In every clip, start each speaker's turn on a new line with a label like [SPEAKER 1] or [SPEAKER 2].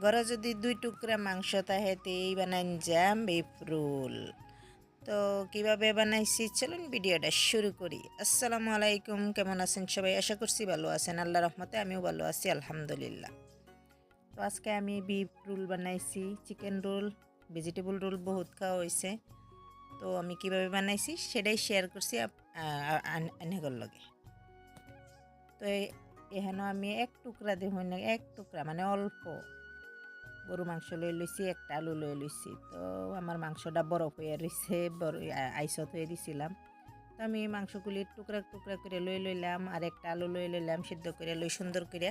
[SPEAKER 1] ঘরে যদি দুই টুকরা মাংস থাকে তো এই বানান জ্যাম বিফ রোল তো কীভাবে বানাইছি চলুন ভিডিওটা শুরু করি। আসসালামু আলাইকুম, কেমন আছেন সবাই? আশা করছি ভালো আছেন। আল্লাহ রহমতে আমিও ভালো আছি, আলহামদুলিল্লাহ। তো আজকে আমি বিফ রোল বানাইছি, চিকেন রোল, ভেজিটেবল রোল বহুত খাওয়া হয়েছে তো আমি কীভাবে বানাইছি সেটাই শেয়ার করছি অনেকের লগে। তো এখানে আমি এক টুকরা না এক টুকরা মানে অল্প। গরু মাংস লই লইছি, একটা আলু লই লইছি। তো আমার মাংসটা বরফ হয়ে রয়েছে আইসত হয়ে দিছিলাম। তো আমি মাংসগুলি টুকরা টুকরা করে লই লইলাম, আর একটা আলু লই লইলাম, সিদ্ধ করে লই সুন্দর করে।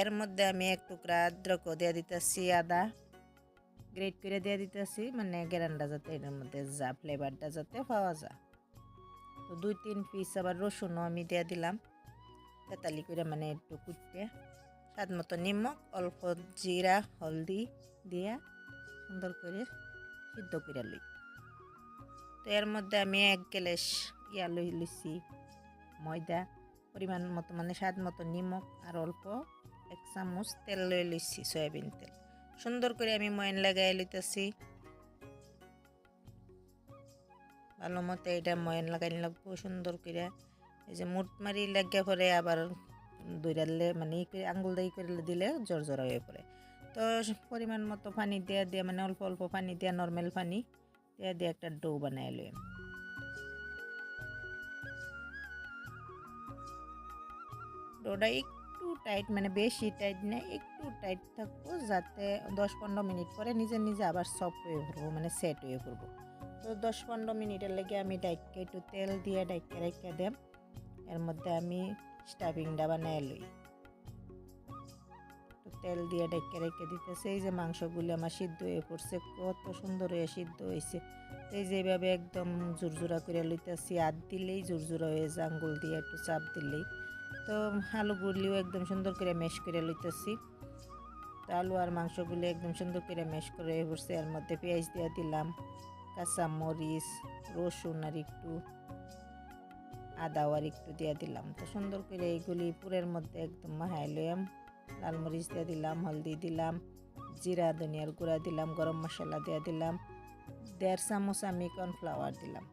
[SPEAKER 1] এর মধ্যে আমি এক টুকরা আদ্রক দিয়ে দিতেছি, আদা গ্রেট করে দিয়ে দিতেছি মানে গ্যারান্ডা যাতে এর মধ্যে যা ফ্লেভারটা যাতে পাওয়া যায়। তো দুই তিন পিস আবার রসুনও আমি দিয়ে দিলাম। তেতালি করে মানে একটু কুটতে। স্বাদ মতো নিমক অল্প জিরা, হলদি দিয়া সুন্দর করে সিদ্ধ করে লই। তো এর মধ্যে আমি এক গ্যালেস ইয়া লই লইছি ময়দা, পরিমাণ মতো মানে স্বাদ মতো নিমক আর অল্প এক চামচ তেল লই লইছি, সয়াবিন তেল। সুন্দর করে আমি ময়ন লাগাই লইতেছি। ভালো মতো এটা ময়ন লাগাই লাগবো, সুন্দর করে। এই যে মুট মারি লাগিয়ে পরে আবার দৈরালে মানে আঙ্গুল দিয়ে করে দিলে জ্বর জ্বর হয়ে পড়ে। তো পরিমাণ মতো পানি দেওয়া দিয়ে মানে অল্প অল্প পানি দেওয়া নর্মাল পানি দেওয়া দিয়ে একটা ডো বানাই লই। ডোটা একটু টাইট মানে বেশি টাইট না, একটু টাইট থাকব যাতে দশ পনেরো মিনিট পরে নিজে নিজে আবার সফট হয়ে পড়ব মানে সেট হয়ে পড়ব। তো দশ পনেরো মিনিটের লেগে আমি ডাইকে একটু তেল দিয়ে ডাইকে রাইকে দেব এর মধ্যে আমি স্টাফিংটা বানাই লই। তেল দিয়ে ডেকে রেখে দিতেছে, এই যে মাংসগুলি আমার সিদ্ধ হয়ে পড়ছে, কত সুন্দর হয়ে সিদ্ধ হয়েছে। এই যেভাবে একদম জুরজুরা করে লইতেছি হাত দিলেই জুরজুরা হয়ে যায়, আঙ্গুল দিয়ে একটু চাপ দিলেই। তো আলুগুলিও একদম সুন্দর করে মেশ করে লইতেছি। তো আলু আর মাংসগুলি একদম সুন্দর করে মেশ করে পড়ছে, এর মধ্যে পেঁয়াজ দিয়ে দিলাম কাঁচা মরিচ রসুন আর একটু আদাও আর একটু দিয়ে দিলাম। তো সুন্দর করে এইগুলি পুরের মধ্যে একদম মাহাই লইয়াম। লাল মরিচ দিয়ে দিলাম, হলদি দিলাম, জিরা, ধনিয়ার গুঁড়া দিলাম, গরম মশলা দিয়ে দিলাম, দেড় চামচ আমি কর্নফ্লাওয়ার দিলাম।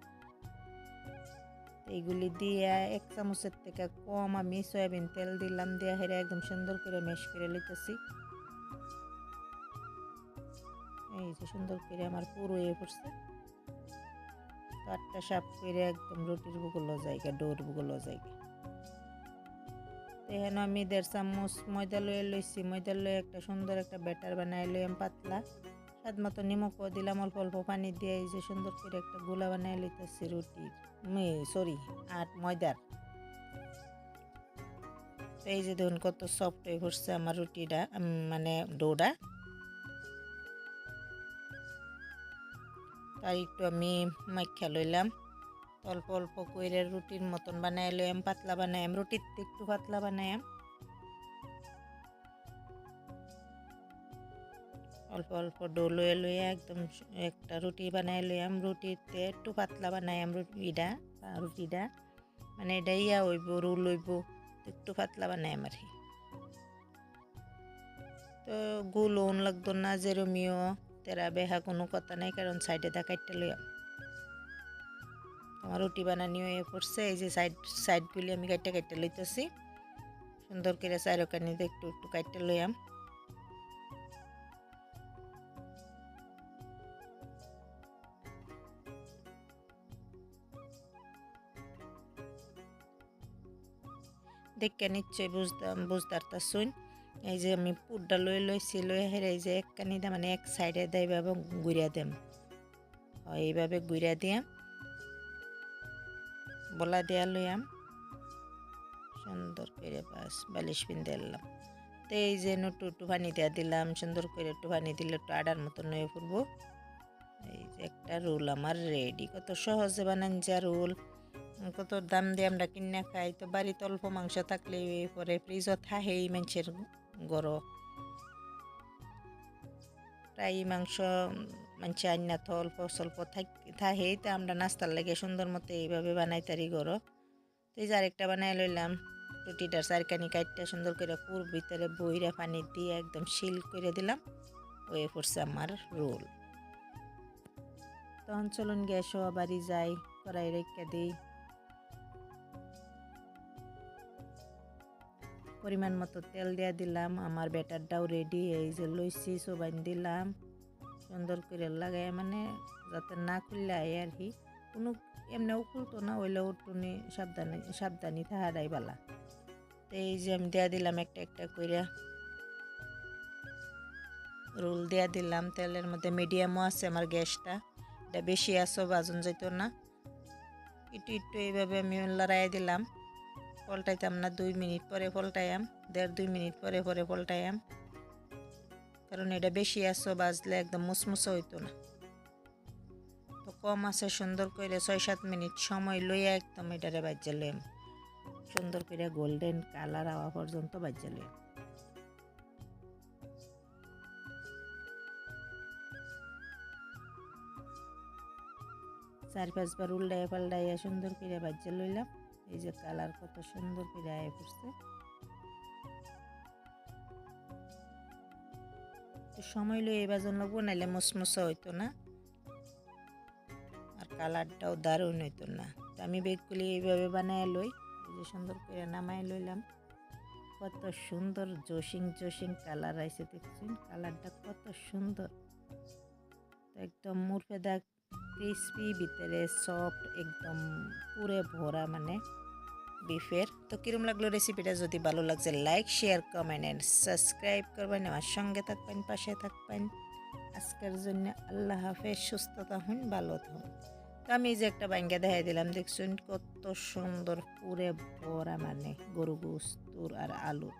[SPEAKER 1] এইগুলি দিয়ে এক চামচের থেকে কম আমি সয়াবিন তেল দিলাম, দিয়ে হেরে একদম সুন্দর করে মেশ করে লইতেছি। এই যে সুন্দর করে আমার পুরো হয়ে পড়ছে। আটটা সাপ করে একদম রুটির বুগুলো জায়গা, ডোর বুগুলো জায়গা। এখানে আমি দেড় চামচ ময়দা লয়ে লইছি। ময়দা লয়ে একটা সুন্দর একটা ব্যাটার বানাই লইম পাতলা। স্বাদ মতো নিমকও দিলাম, অল্প অল্প পানি দিয়ে এই যে সুন্দর করে একটা গোলা বানাই লইতেছি রুটির। সরি, আট ময়দার। এই যে দেখুন কত সফট হয়ে পড়ছে আমার রুটিটা মানে ডোটা। তার একটু আমি মাইখা লইলাম। অল্প অল্প কইরে রুটির মতন বানাই লইম পাতলা বানাইম রুটির একটু পাতলা বানাইম অল্প অল্প ডো লয়ে একদম একটা রুটি বানাই লইয়াম রুটিতে একটু পাতলা বানাইম রুটিটা রুটিটা। মানে এটা ইয়া হইব, রুল হইব একটু পাতলা বানাইম আর তো গুল লাগতো না যেরমিও তেরা বেহা কোনো কথা নাই, কারণ সাইডে দা কাটতে লইয়াম আমার রুটি বানানি হয়ে পড়ছে, এই যে সাইড, সাইডগুলি আমি কাটতে কাটতে লইতেছি। সুন্দর করে চারোকানিতে একটু একটু কাটতে লইয়াম। দেখে নিশ্চয়ই বুঝতাম, বুঝতে শুন এই যে আমি পুরটা লই লইছি লই হেরে এই যে এক কানিটা মানে এক সাইডে দেয় এইভাবে ঘুরিয়া দেম। এইভাবে ঘুরিয়া দিয়াম বলা দেয়া লইয়াম। সুন্দর করে বাস, বালিশ পিন্দে এলাম। তো এই যে একটু একটু পানি দেওয়া দিলাম, সুন্দর করে একটু পানি দিলে একটু আডার মতন হয়ে পড়ব এই যে একটা রোল আমার রেডি কত সহজে বানান যা রোল। কত দাম দিয়ে আমরা কিনে খাই। তো বাড়িতে অল্প মাংস থাকলে পরে ফ্রিজও থাকেই মানুষের। গড় প্রায় মাংস মানুষ আন্না তো অল্প স্বল্প থাকেই তো আমরা নাস্তার লাগে সুন্দর মতো এইভাবে বানাই তারি গরো তো এই যে আরেকটা বানাই লইলাম টুটিটার চারকানি কাটটা সুন্দর করে পুর ভিতরে বইরা পানি দিয়ে একদম শিল করে দিলাম হয়ে পড়ছে আমার রোল তখন চলুন গ্যাস হওয়া বাড়ি যাই কড়াই রেখে দিই পরিমাণ মতো তেল দিয়ে দিলাম। আমার ব্যাটারটাও রেডি এই যে লইছি সোবাইন দিলাম। সুন্দর করে লাগাই মানে যাতে না খুললে আর কি। কোনো এমনিও খুলতো না ওইলেও টুনি সাবধানে, সাবধানী থাহারাই বালা। তো এই যে আমি দেয়া দিলাম একটা একটা কইরা। রোল দেয়া দিলাম, তেলের মধ্যে মিডিয়ামও আছে আমার গ্যাসটা। এটা বেশি আসো বাজন যেত না। একটু একটু এইভাবে আমি লড়াই দিলাম। পল্টাইতাম না, দুই মিনিট পরে পল্টাইয়াম, দেড় দুই মিনিট পরে পরে পল্টাইয়াম। কারণ এটা বেশি আসো বাজলে একদম মুসমুসো হইতো না। তো কম আছে, সুন্দর করে ছয় সাত মিনিট সময় লইয়া একদম এটারে বাজ্যা লইম সুন্দর করে গোল্ডেন কালার হওয়া পর্যন্ত বাজ্যা লইম চার পাঁচবার উল্টাইয়া পাল্টাইয়া সুন্দর করে বাজ্যা লইলাম। এই যে কালার কত সুন্দর করে আয় পড়ছে সময় লই এই বাজন লাগবো, নাইলে মুসমুসা হইতো না। আর কালারটাও দারুণ হইতো না। তো আমি বেগগুলি এইভাবে বানায় লই, এই যে সুন্দর করে নামাই লইলাম। কত সুন্দর জোশিং জোশিং কালার আইছে, দেখছেন? কালারটা কত সুন্দর। একদম মুরফেদা ক্রিসপি, ভিতরে সফট একদম পুরে ভরা মানে বিফের তো কিরম লাগল রেসিপিটা যদি ভালো লাগছে like share comment and subscribe করবেন। আমার সঙ্গে থাকবেন, পাশে থাকবেন। আজকের জন্য আল্লাহ হাফেজ, সুস্থ থাকুন, ভালো থাকুন। তো আমি যে একটা বাঙ্গা দেখাই দিলাম, দেখছুন কত সুন্দর পুরে ভরা মানে গরু গুস্তুর আর আলুর